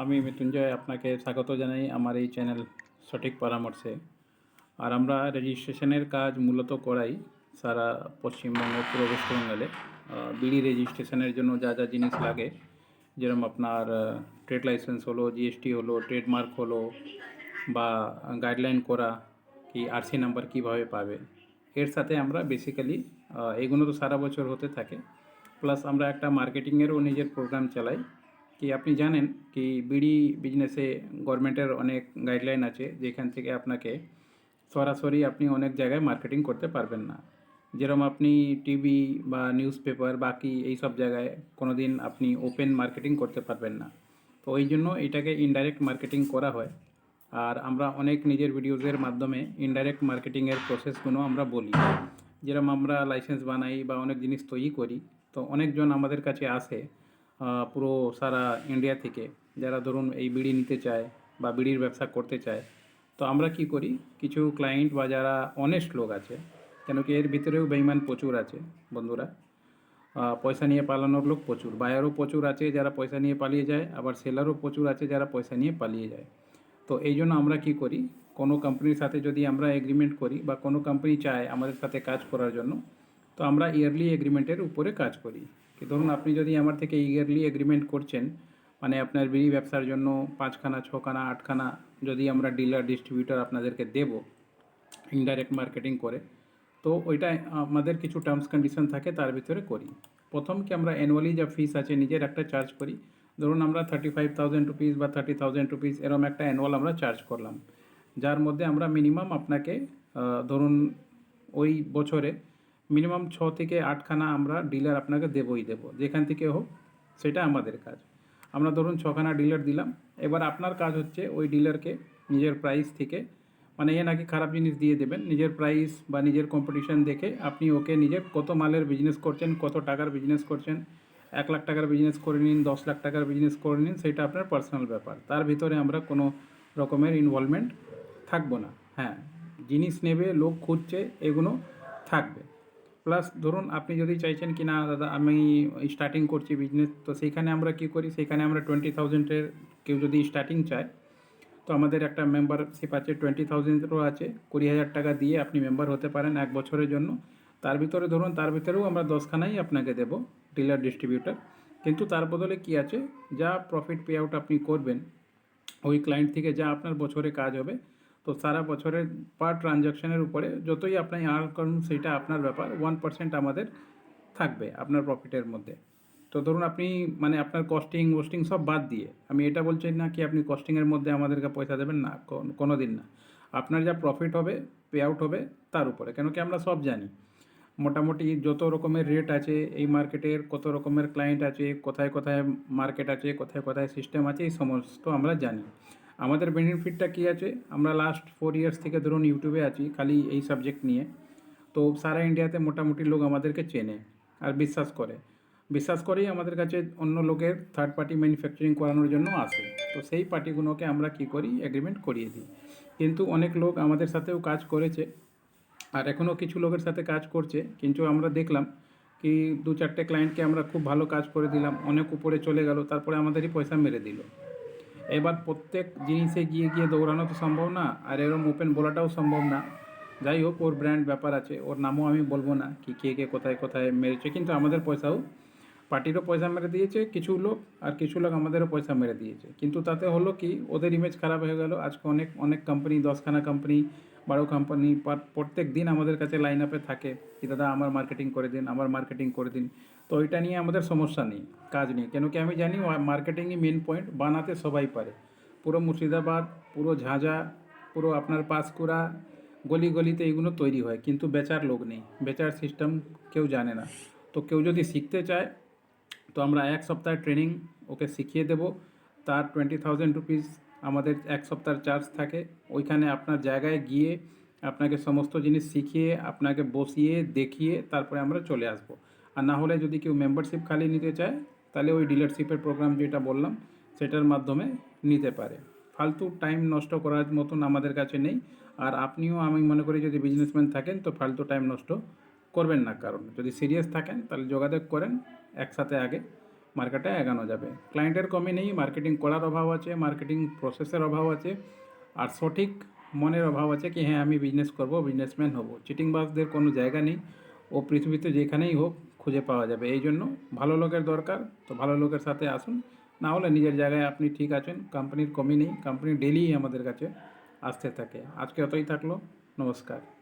আমি মৃত্যুঞ্জয় আপনাকে স্বাগত জানাই আমার এই চ্যানেল সঠিক পরামর্শে। আর আমরা রেজিস্ট্রেশনের কাজ মূলত করাই সারা পশ্চিমবঙ্গ পুরো ওয়েস্টবেঙ্গলে বিড়ি রেজিস্ট্রেশনের জন্য যা যা জিনিস লাগে, যেরকম আপনার ট্রেড লাইসেন্স হলো, জিএসটি হলো, ট্রেডমার্ক হলো, বা গাইডলাইন করা কি আরসি নাম্বার কীভাবে পাবে, এর সাথে আমরা বেসিক্যালি এগুলো তো সারা বছর হতে থাকে। প্লাস আমরা একটা মার্কেটিংয়েরও নিজের প্রোগ্রাম চালাই। কি আপনি জানেন কি বিড়ি বিজনেসে গভর্নমেন্টের অনেক গাইডলাইন আছে, যেখান থেকে আপনাকে সরাসরি আপনি অনেক জায়গায় মার্কেটিং করতে পারবেন না। যেরকম আপনি টিভি বা নিউজ পেপার বাকি এই সব জায়গায় কোনো দিন আপনি ওপেন মার্কেটিং করতে পারবেন না। তো ওই জন্য এটাকে ইনডাইরেক্ট মার্কেটিং করা হয়। আর আমরা অনেক নিজের ভিডিওজের মাধ্যমে ইনডাইরেক্ট মার্কেটিংয়ের প্রসেসগুলো আমরা বলি। যেরকম আমরা লাইসেন্স বানাই বা অনেক জিনিস তৈরি করি, তো অনেকজন আমাদের কাছে আসে পুরো সারা ইন্ডিয়া থেকে যারা ধরুন এই বিড়ি নিতে চায় বা বিড়ির ব্যবসা করতে চায়, তো আমরা কি করি? কিছু ক্লায়েন্ট বা যারা অনেস্ট লোক আছে, কেন কি এর ভিতরেও বেইমান প্রচুর আছে বন্ধুরা। পয়সা নিয়ে পালানোর লোক প্রচুর বায়ারও প্রচুর আছে যারা পয়সা নিয়ে পালিয়ে যায়, আবার সেলারও প্রচুর আছে যারা পয়সা নিয়ে পালিয়ে যায়। তো এই জন্য আমরা কি করি? কোনো কোম্পানির সাথে যদি আমরা এগ্রিমেন্ট করি বা কোনো কোম্পানি চায় আমাদের সাথে কাজ করার জন্য, তো আমরা ইয়ারলি এগ্রিমেন্টের উপরে কাজ করি। ধরুন আপনি যদি আমার থেকে ইয়ারলি এগ্রিমেন্ট করছেন মানে আপনার বিড়ি ব্যবসার জন্য পাঁচখানা, ছখানা, আটখানা যদি আমরা ডিলার ডিস্ট্রিবিউটর আপনাদেরকে দেব ইনডাইরেক্ট মার্কেটিং করে, তো ওইটা আমাদের কিছু টার্মস কন্ডিশন থাকে, তার ভিতরে করি। প্রথম কি আমরা অ্যানুয়ালি যা ফিস আছে নিজের একটা চার্জ করি। ধরুন আমরা থার্টি ফাইভ থাউজেন্ড রুপিস বা থার্টি থাউজেন্ড রুপিস এরকম একটা অ্যানুয়াল আমরা চার্জ করলাম। যার মধ্যে আমরা মিনিমাম আপনাকে ধরুন ওই বছরে মিনিমাম ছ থেকে আটখানা আমরা ডিলার আপনাকে দেবই দেবো, যেখান থেকে হোক সেটা আমাদের কাজ। আমরা ধরুন ছখানা ডিলার দিলাম, এবার আপনার কাজ হচ্ছে ওই ডিলারকে নিজের প্রাইস থেকে মানে এ নাকি খারাপ জিনিস দিয়ে দেবেন, নিজের প্রাইস বা নিজের কম্পিটিশন দেখে আপনি ওকে নিজের কত মালের বিজনেস করছেন, কত টাকার বিজনেস করছেন, এক লাখ টাকার বিজনেস করে নিন, দশ লাখ টাকার বিজনেস করে নিন, সেটা আপনার পার্সোনাল ব্যাপার। তার ভিতরে আমরা কোনো রকমের ইনভলভমেন্ট থাকব না। হ্যাঁ জিনিস নেবে, লোক খুঁজছে, এগুলো থাকবে। প্লাস ধরুন আপনি যদি চাইছেন কি না, দাদা, আমি স্টার্টিং করছি বিজনেস তো সেইখানে আমরা কি করি? সেখানে আমরা টোয়েন্টি থাউজেন্ডের কেউ যদি স্টার্টিং চায়, তো আমাদের একটা মেম্বারশিপ আছে টোয়েন্টি থাউজেন্ডেরও আছে। কুড়ি হাজার টাকা দিয়ে আপনি মেম্বার হতে পারেন এক বছরের জন্য। তার ভিতরে ধরুন, তার ভিতরেও আমরা দশখানাই আপনাকে দেবো ডিলার ডিস্ট্রিবিউটার কিন্তু তার বদলে কি আছে? যা প্রফিট পে আউট আপনি করবেন, ওই ক্লায়েন্ট থেকে যা আপনার বছরে কাজ হবে তো সারা বছরের পার ট্রানজ্যাকশনের উপরে যতই আপনি আর্ন করুন, সেটা আপনার ব্যাপার। ওয়ান পার্সেন্ট আমাদের থাকবে আপনার প্রফিটের মধ্যে। তো ধরুন আপনি মানে আপনার কস্টিং ওস্টিং সব বাদ দিয়ে, আমি এটা বলছি না কি আপনি কস্টিংয়ের মধ্যে আমাদেরকে পয়সা দেবেন? না, কোনো দিন না। আপনার যা প্রফিট হবে পে আউট হবে, তার উপরে। কেন কি আমরা সব জানি। মোটামুটি যত রকমের রেট আছে এই মার্কেটের কত রকমের ক্লায়েন্ট আছে, কোথায় কোথায় মার্কেট আছে, কোথায় কোথায় সিস্টেম আছে, এই সমস্ত আমরা জানি। আমাদের বেনিফিটটা কী আছে? আমরা লাস্ট ফোর ইয়ার্স থেকে ধরুন ইউটিউবে আছি, খালি এই সাবজেক্ট নিয়ে। তো সারা ইন্ডিয়াতে মোটামুটি লোক আমাদেরকে চেনে আর বিশ্বাস করে। বিশ্বাস করেই আমাদের কাছে অন্য লোকের থার্ড পার্টি ম্যানুফ্যাকচারিং করানোর জন্য আসে। তো সেই পার্টিগুলোকে আমরা কি করি? এগ্রিমেন্ট করিয়ে দিই। কিন্তু অনেক লোক আমাদের সাথেও কাজ করেছে আর এখনও কিছু লোকের সাথে কাজ করছে। কিন্তু আমরা দেখলাম কি দু চারটে ক্লায়েন্টকে আমরা খুব ভালো কাজ করে দিলাম, অনেক উপরে চলে গেল, তারপরে আমাদেরই পয়সা মেরে দিল। এবার প্রত্যেক জিনিসে গিয়ে গিয়ে দৌড়ানো তো সম্ভব না, আর এরম ওপেন বলাটাও সম্ভব না। যাই হোক, ওর ব্র্যান্ড ব্যাপার আছে, ওর নামও আমি বলব না কি কে কে কোথায় কোথায় মেরেছে, কিন্তু আমাদের পয়সাও। পার্টিরও পয়সা মেরে দিয়েছে, কিছু লোক আর কিছু লোক আমাদেরও পয়সা মেরে দিয়েছে। কিন্তু তাতে হলো কি, ওদের ইমেজ খারাপ হয়ে গেল, আজকে অনেক অনেক কোম্পানি দশখানা কোম্পানি বারো কোম্পানি প্রত্যেক দিন আমাদের কাছে লাইন আপে থাকে কি, দাদা, আমার মার্কেটিং করে দিন, আমার মার্কেটিং করে দিন। তো ওইটা নিয়ে আমাদের সমস্যা নেই, কাজ নেই। কেন কি আমি জানি মার্কেটিংই মেন পয়েন্ট বানাতে সবাই পারে। পুরো মুর্শিদাবাদ, পুরো ঝাঁঝা, পুরো আপনার পাঁশকুড়া গলি গলিতে এইগুলো তৈরি হয়, কিন্তু বেচার লোক নেই। বেচার সিস্টেম কেউ জানে না। তো কেউ যদি শিখতে চায়, তো আমরা এক সপ্তাহের ট্রেনিং ওকে শিখিয়ে দেব। তার টোয়েন্টি থাউজেন্ড রুপিস আমাদের এক সপ্তাহের চার্জ থাকে। ওইখানে আপনার জায়গায় গিয়ে আপনাকে সমস্ত জিনিস শিখিয়ে, আপনাকে বসিয়ে, দেখিয়ে তারপরে আমরা চলে আসব। আর না হলে যদি কেউ মেম্বারশিপ খালি নিতে চায়, তাহলে ওই ডিলারশিপের প্রোগ্রাম যেটা বললাম, সেটার মাধ্যমে নিতে পারে। ফালতু টাইম নষ্ট করার মতন আমাদের কাছে নেই। আর আপনিও আমি মনে করি যদি বিজনেসম্যান থাকেন, তো ফালতু টাইম নষ্ট করবেন না। কারণ যদি সিরিয়াস থাকেন, তাহলে যোগাযোগ করেন একসাথে আগে। মার্কেটে এগানো যাবে। ক্লায়েন্টের কমই নেই, মার্কেটিং করার অভাব আছে, মার্কেটিং প্রসেসের অভাব আছে, আর সঠিক মনের অভাব আছে কি হ্যাঁ আমি বিজনেস করব বিজনেসম্যান হব। চিটিংবাজদের কোনো জায়গা নেই, ও পৃথিবীতে যেখানেই হোক খুঁজে পাওয়া যাবে। এই জন্য ভালো লোকের দরকার, তো ভালো লোকের সাথে আসুন। না হলে নিজের জায়গায় আপনি ঠিক আছেন কোম্পানির কমই নেই কোম্পানি ডেলি আমাদের কাছে আসতে থাকে। আজকে অতই থাকল, নমস্কার।